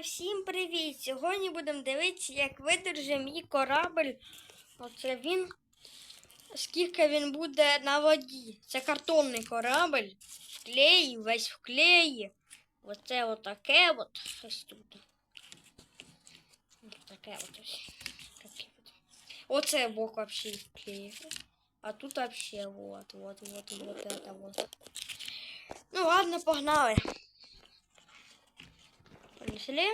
всім привіт! Сьогодні будемо дивитися, як видержить мій корабль. Оце він. Скільки він буде на воді. Це картонний корабль. В клеї, весь в клеї. Оце отаке от щось тут. Ось Таке от ось. Оце бок вообще в клеї. А тут вообще вот, вот, вот, вот это вот. Ну ладно, погнали. Понесли.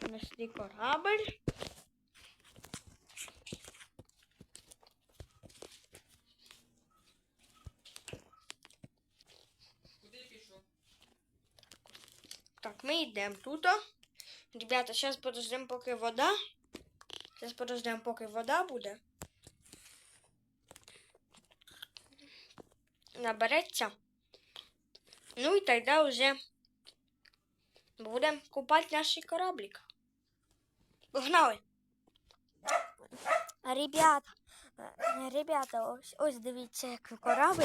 Понесли корабль. Так, ми йдемо тут. Ребята, зараз подождемо, поки вода. Зараз подождемо, поки вода буде. Набереться. Ну і тоді вже будемо купати наш кораблик. Погнали! Ребята, е, ребята, ось, ось дивіться, як корабль.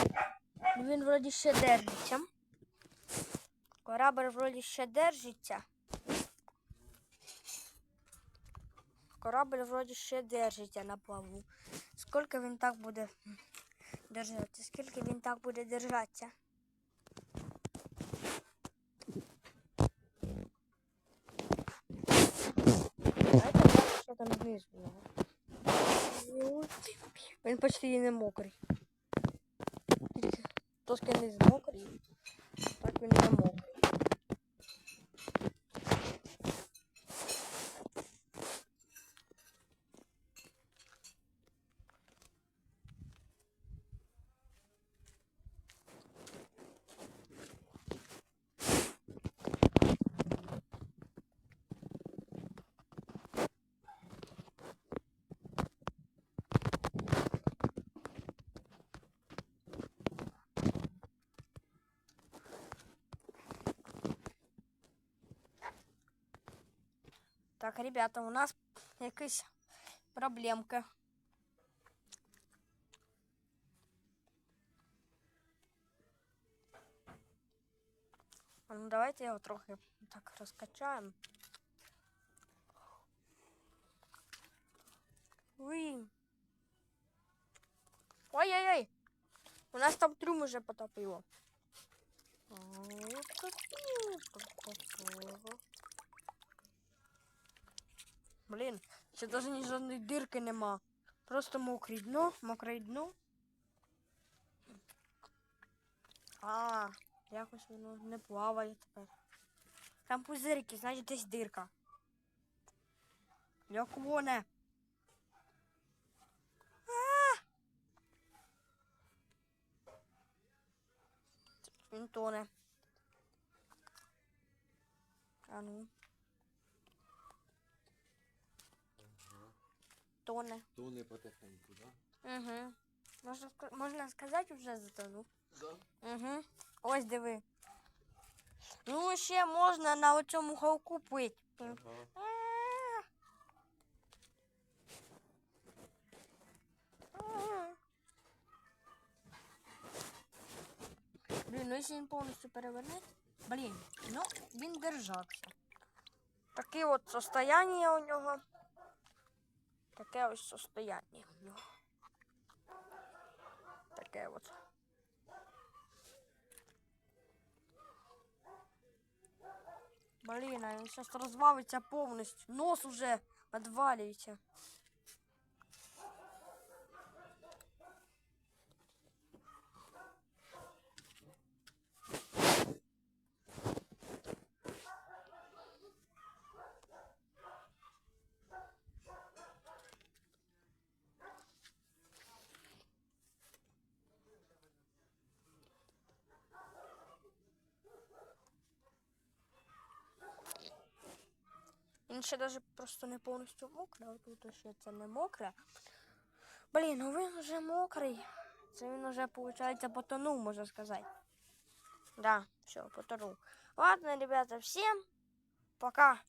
Він вроді ще держиться. Корабль вроді ще держиться. Корабль вроді ще держиться на плаву. Скільки він так буде держатися? Скільки він так буде держатися? Давайте що там вниз було. Він почти і не мокрий. Трошки не мокрий. Так він не мокрий. Так, ребята, у нас якась проблемка. А ну давайте його трохи так розкачаємо. Ой-ой-ой. У нас там трюм уже потопило. Блін, ще навіть ні жодної дирки нема. Просто мокре дно, мокре дно. А, якось воно не плаває тепер. Там пузирки, значить десь дирка. Як воне. А! Він тоне. А ну. Тоне. Тоне потихеньку, да? Угу. Можна, можна сказати, вже затонув. Да. Угу. Ось диви. Ну, ще можна на оцьому говку пити. Ага. А. А. Блін, ну якщо він повністю перевернеться. Блін, ну він держався. Таке от состояние у нього. Таке ось состояние у нього. Таке от. Блін, він зараз розвалиться повністю. Нос уже відвалюється. Він ще навіть просто не повністю мокрий, а тут ще це не мокре. Блін, ну він вже мокрий. Це він вже, виходить, потонув, можна сказати. Да, все, потонув. Ладно, ребята, всім пока.